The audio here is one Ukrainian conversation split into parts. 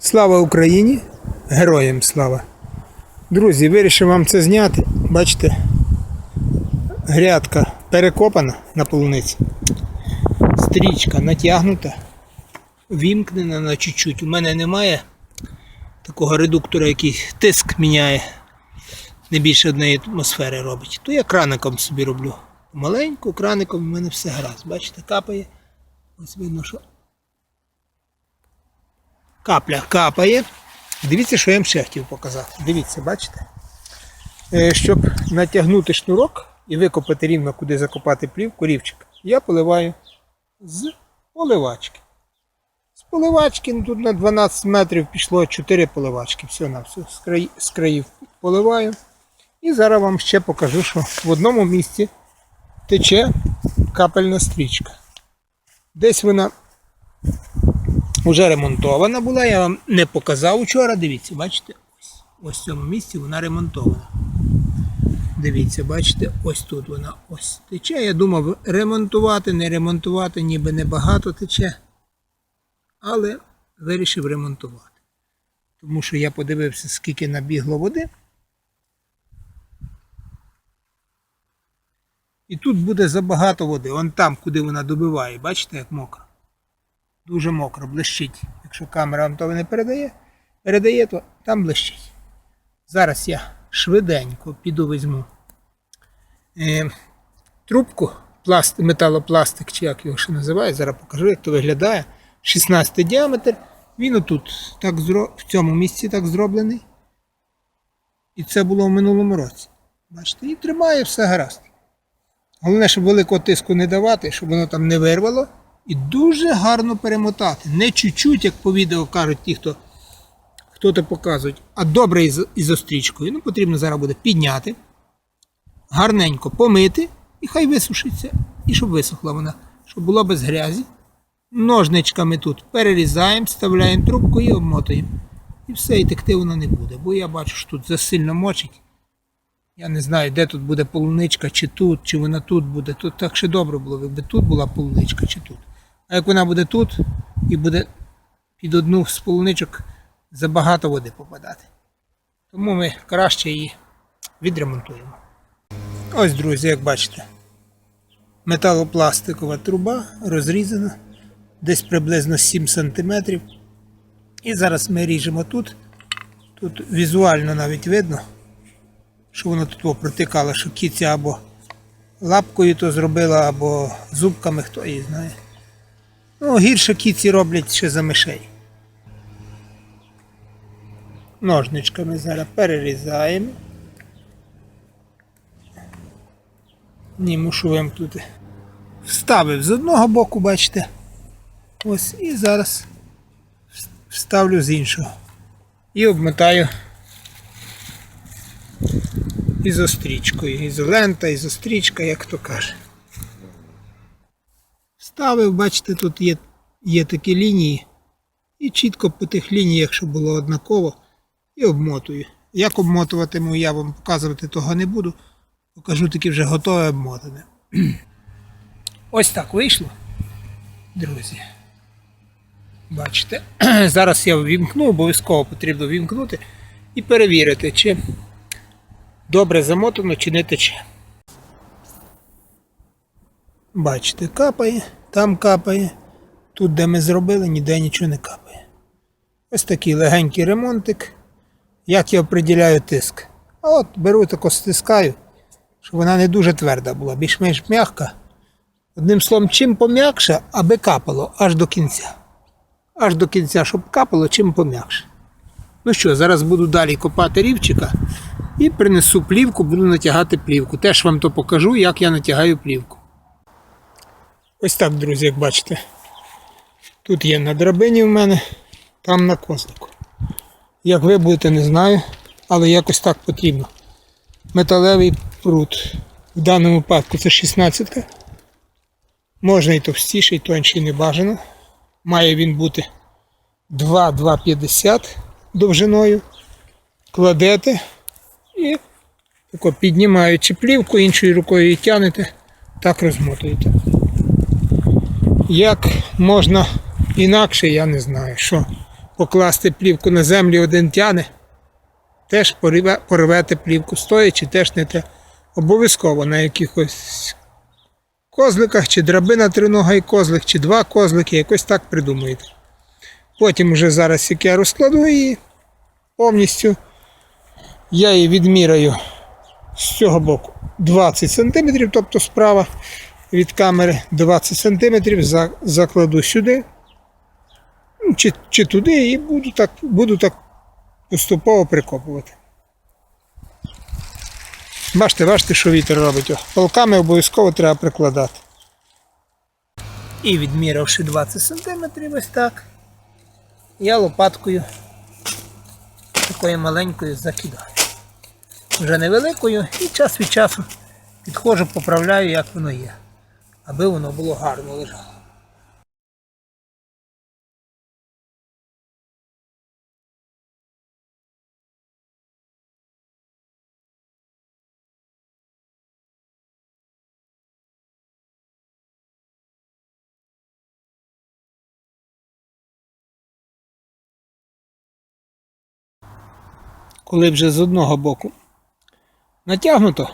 Слава Україні! Героям слава! Друзі, вирішив вам це зняти. Бачите, грядка перекопана на полуниці. Стрічка натягнута, вімкнена на чуть-чуть. У мене немає такого редуктора, який тиск міняє. Не більше однієї атмосфери робить. То я краником собі роблю. Маленьку краником в мене все гаразд. Бачите, капає. Ось видно, що капля капає. Дивіться, що я вам ще хотів показати. Дивіться, бачите? Е, Щоб натягнути шнурок і викопати рівно, куди закопати плівку, рівчик, я поливаю з поливачки. З поливачки, ну, тут на 12 метрів пішло 4 поливачки. Все на все. З, краї, з країв поливаю. І зараз вам ще покажу, що в одному місці тече капельна стрічка. Десь вона вже ремонтована була, я вам не показав вчора. Дивіться, бачите, ось, ось в цьому місці вона ремонтована. Дивіться, бачите, ось тут вона ось тече. Я думав ремонтувати, не ремонтувати, ніби небагато тече. Але вирішив ремонтувати. Тому що я подивився, скільки набігло води. І тут буде забагато води. Вон там, куди вона добиває, бачите, як мокро. Дуже мокро, блищить. Якщо камера вам того не передає, передає, то там блищить. Зараз я швиденько піду візьму е, трубку, пласт, металопластик, чи як його ще називають, зараз покажу, як то виглядає. 16 діаметр. Він отут так зро... в цьому місці так зроблений. І це було в минулому році. Бачите, і тримає все гаразд. Головне, щоб великого тиску не давати, щоб воно там не вирвало. І дуже гарно перемотати. Не чуть-чуть, як по відео кажуть ті, хто хто то показують, а добре із, із острічкою. Ну, потрібно зараз буде підняти, гарненько помити і хай висушиться. І щоб висохла вона, щоб була без грязі. Ножничками тут перерізаємо, вставляємо трубку і обмотуємо. І все, і текти вона не буде. Бо я бачу, що тут засильно мочить. Я не знаю, де тут буде полуничка, чи тут, чи вона тут буде. Тут так ще добре було, якби тут була полуничка, чи тут. А як вона буде тут і буде під одну з полуничок забагато води попадати. Тому ми краще її відремонтуємо. Ось, друзі, як бачите, металопластикова труба розрізана десь приблизно 7 см. І зараз ми ріжемо тут. Тут візуально навіть видно що воно тут протикало, що кіця або лапкою то зробила, або зубками, хто її знає. Ну, гірше кіці роблять ще за мишей. Ножничками зараз перерізаємо. Ні, мушу вимкнути. Вставив з одного боку, бачите. Ось і зараз вставлю з іншого. І обмотаю ізострічкою. Ізолента, ізострічка, як хто каже. Вставив, бачите, тут є, є такі лінії. І чітко по тих лініях, щоб було однаково, і обмотую. Як обмотуватиму, я вам показувати того не буду. Покажу таки вже готове обмотане. Ось так вийшло, друзі. Бачите, зараз я ввімкну, обов'язково потрібно вімкнути і перевірити, чи добре замотано чи не тече. Бачите, капає, там капає. Тут, де ми зробили, ніде нічого не капає. Ось такий легенький ремонтик. Як я определяю тиск. А от беру тако стискаю, щоб вона не дуже тверда була, більш-менш м'яка. Одним словом, чим пом'якше, аби капало аж до кінця. Аж до кінця, щоб капало, чим пом'якше. Ну що, зараз буду далі копати рівчика і принесу плівку, буду натягати плівку. Теж вам то покажу, як я натягаю плівку. Ось так, друзі, як бачите. Тут є на драбині в мене, там на козлику. Як ви будете, не знаю, але якось так потрібно. Металевий прут. В даному випадку це 16 -ка. Можна і товстіший, і тонший не бажано. Має він бути 2-2,50 довжиною. Кладете і тако піднімаючи плівку, іншою рукою її тягнете, так розмотуєте. Як можна інакше, я не знаю, що покласти плівку на землю, один тяне, теж порве, порвете плівку стоячи, теж не те. Обов'язково на якихось козликах, чи драбина тринога і козлик, чи два козлики, якось так придумаєте. Потім вже зараз, як я розкладу її повністю, я її відміряю з цього боку 20 см, тобто справа від камери 20 см, закладу сюди, ну, чи, чи туди, і буду так, буду так поступово прикопувати. Бачите, бачите, що вітер робить. О, Палками обов'язково треба прикладати. І відміривши 20 см ось так, я лопаткою такою маленькою закидаю. Вже невеликою і час від часу підходжу, поправляю, як воно є, аби воно було гарно лежало. Коли вже з одного боку натягнуто,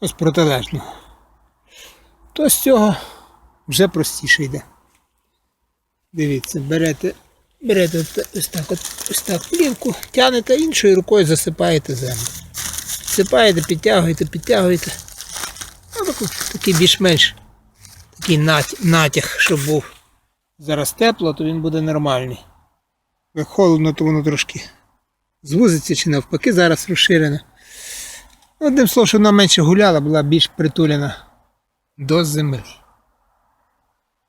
ось протилежного, то з цього вже простіше йде. Дивіться, берете, берете ось так, от, ось так плівку, тягнете іншою рукою засипаєте землю. Сипаєте, підтягуєте, підтягуєте. Ну, такий більш-менш такий натяг, щоб був. Зараз тепло, то він буде нормальний. Як холодно, то воно трошки звузиться чи навпаки зараз розширена. Одним словом, що вона менше гуляла, була більш притулена до землі.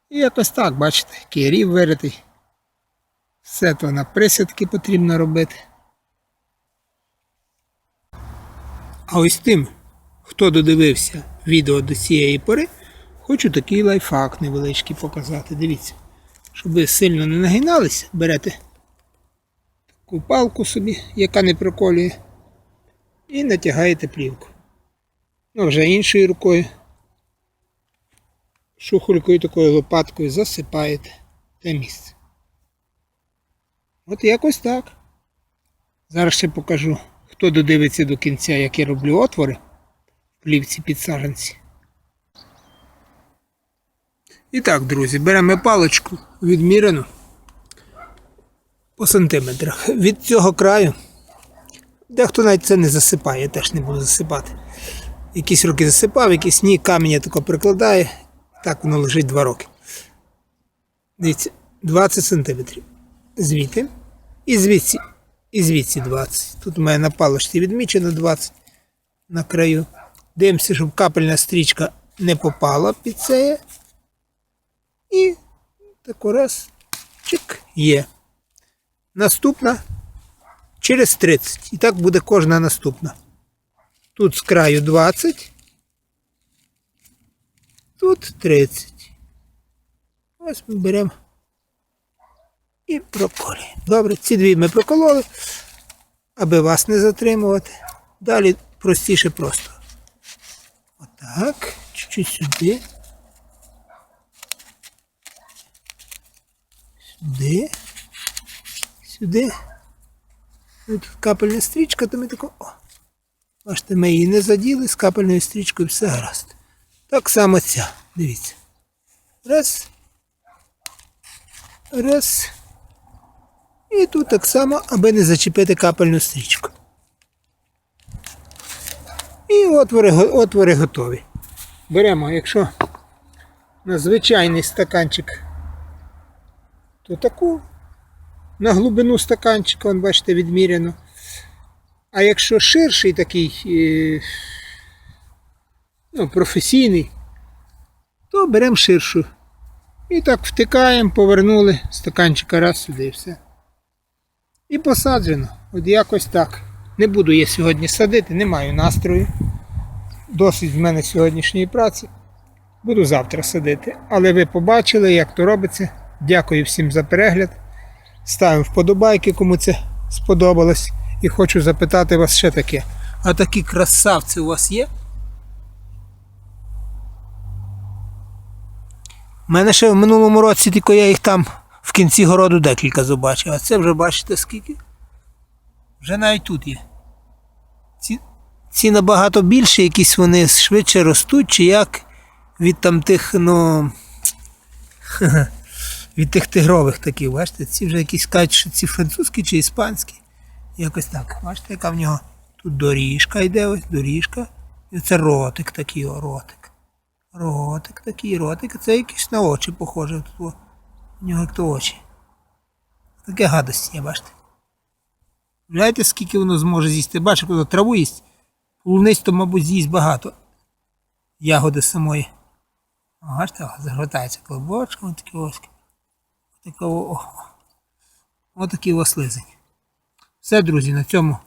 І якось так, бачите, який рів виритий. Все то на присядки потрібно робити. А ось тим, хто додивився відео до цієї пори, хочу такий лайфхак невеличкий показати. Дивіться, щоб ви сильно не нагиналися, берете таку палку собі, яка не проколює, і натягаєте плівку. Ну, вже іншою рукою, шухолькою такою лопаткою засипаєте те місце. От якось так. Зараз ще покажу, хто додивиться до кінця, як я роблю отвори в плівці під саджанці. І так, друзі, беремо паличку відмірену по сантиметрах. Від цього краю. Дехто навіть це не засипає, я теж не буду засипати. Якісь роки засипав, якісь ні, камінь тако прикладає. Так воно лежить 2 роки. Дивіться, 20 сантиметрів. Звідти. І звідси, і звідси 20. Тут у мене на палочці відмічено 20 на краю. Дивимося, щоб капельна стрічка не попала під це. І тако раз. Чик, є. Наступна через 30. І так буде кожна наступна. Тут з краю 20. Тут 30. Ось ми беремо і проколюємо. Добре, ці дві ми прокололи, аби вас не затримувати. Далі простіше просто. Отак. Чуть-чуть сюди. Сюди. Сюди. Тут капельна стрічка, то ми тако. О. Бачите, ми її не заділи з капельною стрічкою, все гаразд. Так само ця. Дивіться. Раз. Раз. І тут так само, аби не зачепити капельну стрічку. І отвори, отвори готові. Беремо, якщо на звичайний стаканчик, то таку на глибину стаканчика, бачите, відміряно. А якщо ширший такий е, ну, професійний, то беремо ширшу. І так втикаємо, повернули стаканчика раз сюди і все. І посаджено. От якось так. Не буду я сьогодні садити, не маю настрою. Досить в мене сьогоднішньої праці. Буду завтра садити. Але ви побачили, як то робиться. Дякую всім за перегляд. Ставимо вподобайки, кому це сподобалось. І хочу запитати вас ще таке. А такі красавці у вас є? У мене ще в минулому році тільки я їх там в кінці городу декілька зубачив. А це вже бачите скільки? Вже навіть тут є. Ці, ці набагато більше, якісь вони швидше ростуть, чи як від там тих, ну. Від тих тигрових таких, бачите, ці вже якісь кажуть, що ці французькі чи іспанські. Якось так. Бачите, яка в нього тут доріжка йде, ось доріжка. І це ротик такий, ротик. Ротик такий, ротик. Це якийсь на очі похоже. Тут у нього як то очі. Таке гадості є, бачите. Знаєте, скільки воно зможе з'їсти? Бачите, коли траву їсть, полуниць, то, мабуть, з'їсть багато. Ягоди самої. Бачите, загортається клубочком, такі ось. Такого. Отакий ось лизень. Все, друзі, на цьому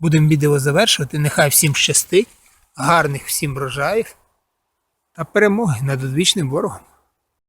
будемо відео завершувати. Нехай всім щастить, гарних всім врожаїв та перемоги над одвічним ворогом.